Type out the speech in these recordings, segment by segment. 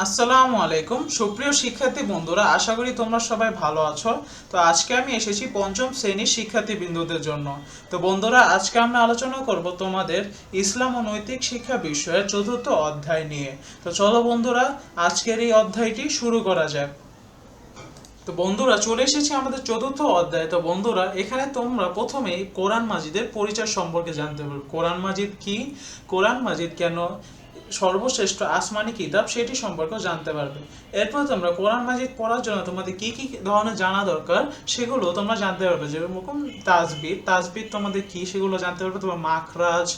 আসসালামু আলাইকুম। সুপ্রিয় শিক্ষার্থী বন্ধুরা, আশা করি তোমরা সবাই ভালো আছো। তো আজকে আমি এসেছি পঞ্চম শ্রেণির শিক্ষার্থী বিন্দুদের জন্য। তো বন্ধুরা, আজকে আমরা আলোচনা করব তোমাদের ইসলাম ও নৈতিক শিক্ষা বিষয়ের চতুর্থ অধ্যায় নিয়ে। তো চলো বন্ধুরা, আজকের এই অধ্যায়টি শুরু করা যাক। তো বন্ধুরা, চলে এসেছি আমাদের চতুর্থ অধ্যায়। তো বন্ধুরা, এখানে তোমরা প্রথমেই কোরআন মাজিদের পরিচয় সম্পর্কে জানতে পারবে কোরআন মাজিদ কি? কোরআন মাজিদ কেন সর্বশ্রেষ্ঠ আসমানি কিতাব সেটি সম্পর্কে জানতে পারবে। এরপর তোমরা কোরআন মাজিদ পড়ার জন্য তোমাদের কি কি ধরনের জানা দরকার সেগুলো তোমরা জানতে পারবে। যেরকম তাজবিদ তাজবিদ তোমাদের কি সেগুলো জানতে পারবে? তোমার মাখরাজ,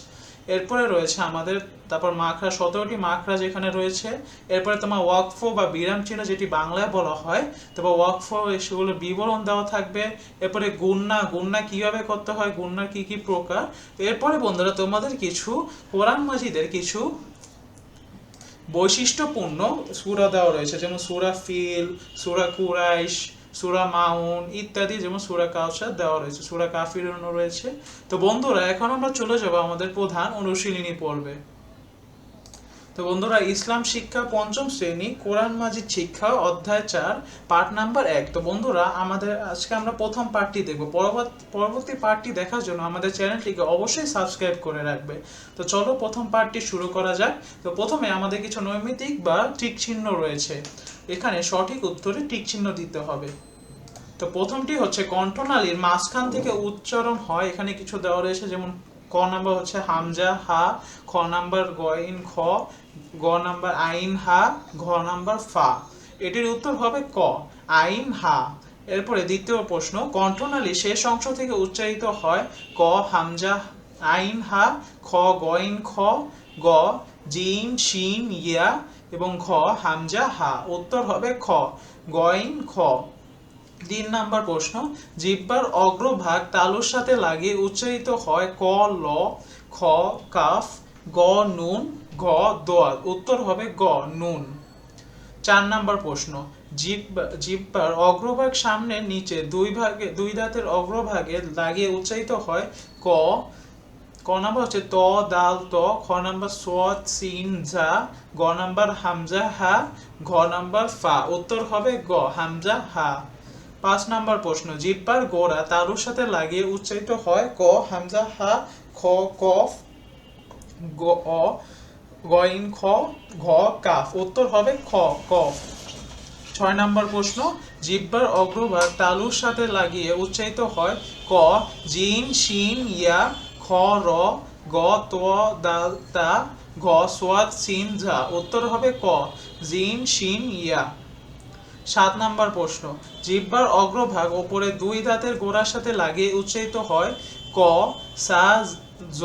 এরপরে রয়েছে আমাদের, তারপর মাখরা সতেরোটি মাখরাজ এখানে রয়েছে। এরপরে তোমার ওয়াকফ বা বিরাম চিহ্ন যেটি বাংলায় বলা হয় তারপর ওয়াকফ সেগুলোর বিবরণ দেওয়া থাকবে। এরপরে গুন্না গুন্না কীভাবে করতে হয়, গুন্নার কি কি প্রকার? এরপরে বন্ধুরা তোমাদের কিছু কোরআন মাজিদের কিছু বৈশিষ্ট্যপূর্ণ সুরা দেওয়া রয়েছে, যেমন সুরা ফিল, সুরা কুরাইশ, সুরা মাউন ইত্যাদি, যেমন সুরা কাউসার দেওয়া রয়েছে, সুরা কাফিরনও রয়েছে। তো বন্ধুরা, এখন আমরা চলে যাব আমাদের প্রধান অনুশীলনী পর্বে। তো বন্ধুরা, ইসলাম শিক্ষা পঞ্চম শ্রেণি, কোরআন মাজিদ শিক্ষা, অধ্যায় চার পার্ট নাম্বার এক। তো বন্ধুরা, আমাদের আজকে আমরা প্রথম পার্টটি দেখব। পরবর্তী পার্টটি দেখার জন্য আমাদের চ্যানেলটিকে অবশ্যই সাবস্ক্রাইব করে রাখবে। তো চলো প্রথম পার্টটি শুরু করা যাক। তো প্রথমে আমাদের কিছু নৈমিতিক বা টিক চিহ্ন রয়েছে। এখানে সঠিক উত্তরে টিক চিহ্ন দিতে হবে। তো প্রথমটি হচ্ছে, কণ্ঠনালীর মাঝখান থেকে উচ্চারণ হয়। এখানে কিছু দেওয়া রয়েছে, যেমন ক নাম্বার হচ্ছে হামজা, হা, খ নাম্বার গইন খ, গ নাম্বার আইন, হা, ঘ নাম্বার ফা। এটির উত্তর হবে ক, আইন, হা। এরপরে দ্বিতীয় প্রশ্ন, কণ্ঠনালী শেষ অংশ থেকে উচ্চারিত হয় ক, হামজা, আইন, হা, খ গইন খ, গ জিম শিন, ইয়া এবং ঘ, হামজা, হা। উত্তর হবে খ গইন খ। তিন নাম্বার প্রশ্ন জিহ্বার অগ্রভাগ তালুর সাথে লাগিয়ে উচ্চারিত হয় ক, ল, খ, কাফ, গ, নুন গ দোয়াল। উত্তর হবে গ, নুন। চার নাম্বার প্রশ্ন জিহ্বা জিহ্বার অগ্রভাগ সামনে নিচে দুই ভাগে, দুই দাঁতের অগ্রভাগে লাগিয়ে উচ্চারিত হয় ক ক নাম্বার হচ্ছে ত, দাল, ত, খ নাম্বার সোয়াদ, সিন ঝা গ নাম্বার হামজা, হা, ঘ নাম্বার ফা। উত্তর হবে গ, হামজা, হা। পাঁচ নাম্বার প্রশ্ন, জিব্বার গোড়া তালুর সাথে লাগিয়ে উচ্চারিত হয় ক, হামজা, হা, খ কফ গ, অ গইন খ, ঘ, কাফ। উত্তর হবে খ, কফ। ছয় নাম্বার প্রশ্ন, জিব্বার অগ্রভাগ তালুর সাথে লাগিয়ে উচ্চারিত হয় ক, জিন, শিন, ইয়া, খ, র, গ, ত দাল তা, ঘ সিন, ঝা। উত্তর হবে ক, জিন, শিন, ইয়া। সাত নাম্বার প্রশ্ন, জিব্বার অগ্রভাগ ওপরে দুই দাঁতের গোড়ার সাথে লাগিয়ে উচ্চারিত হয়, ক, সা, জ,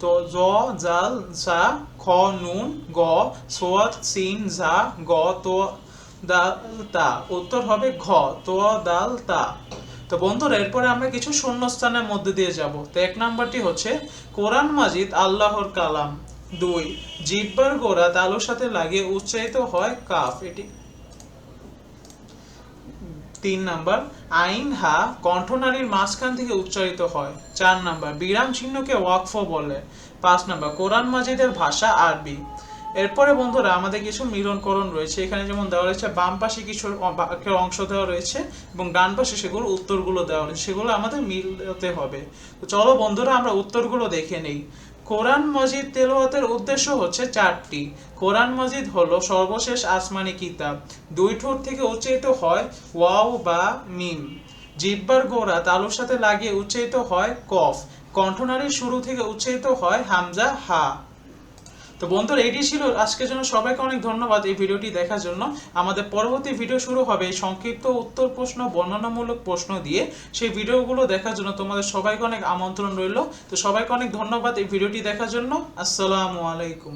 তো জ, জাল, সা, খ, নুন, গ, সোয়াত, সিন ঝা গ, তো, দাল, তা। উত্তর হবে ঘ, তো, দাল, তা। তো বন্ধুরা, এরপরে আমরা কিছু শূন্যস্থানের মধ্যে দিয়ে যাব। তো এক নাম্বারটি হচ্ছে, কোরআন মাজিদ আল্লাহর কালাম। দুই, জিব্বার গোড়া তালুর সাথে লাগিয়ে উচ্চারিত হয় কাফ। এটি তিন নাম্বার, আইন হা কণ্ঠনালীর মাঝখান থেকে উচ্চারিত হয়। চার নাম্বার, বিরাম চিহ্নকে ওয়াকফ বলে। পাঁচ নাম্বার, কোরআন মাজিদের ভাষা আরবি। এরপরে বন্ধুরা আমাদের কিছু মিলনকরণ রয়েছে। এখানে যেমন দেওয়া রয়েছে, বাম পাশে কিছু অংশ দেওয়া রয়েছে এবং ডান পাশে সেগুলো উত্তরগুলো দেওয়া রয়েছে। সেগুলো আমাদের মিলতে হবে। তো চলো বন্ধুরা আমরা উত্তরগুলো দেখে নেই। কোরআন মজিদ তেলোয়াতের উদ্দেশ্য হচ্ছে চারটি। কোরআন মজিদ হল সর্বশেষ আসমানি কিতাব। দুই ঠোঁট থেকে উচ্চারিত হয় ওয়াও বা মিম। জিব্বার গোড়া তালুর সাথে লাগিয়ে উচ্চারিত হয় কফ। কণ্ঠনালীর শুরু থেকে উচ্চারিত হয় হামজা হা। তো বন্ধুরা এটি ছিল? আজকের জন্য সবাইকে অনেক ধন্যবাদ এই ভিডিওটি দেখার জন্য। আমাদের পরবর্তী ভিডিও শুরু হবে সংক্ষিপ্ত উত্তর প্রশ্ন, বর্ণনামূলক প্রশ্ন দিয়ে। সেই ভিডিওগুলো দেখার জন্য তোমাদের সবাইকে অনেক আমন্ত্রণ রইল। তো সবাইকে অনেক ধন্যবাদ এই ভিডিওটি দেখার জন্য। আসসালামু আলাইকুম।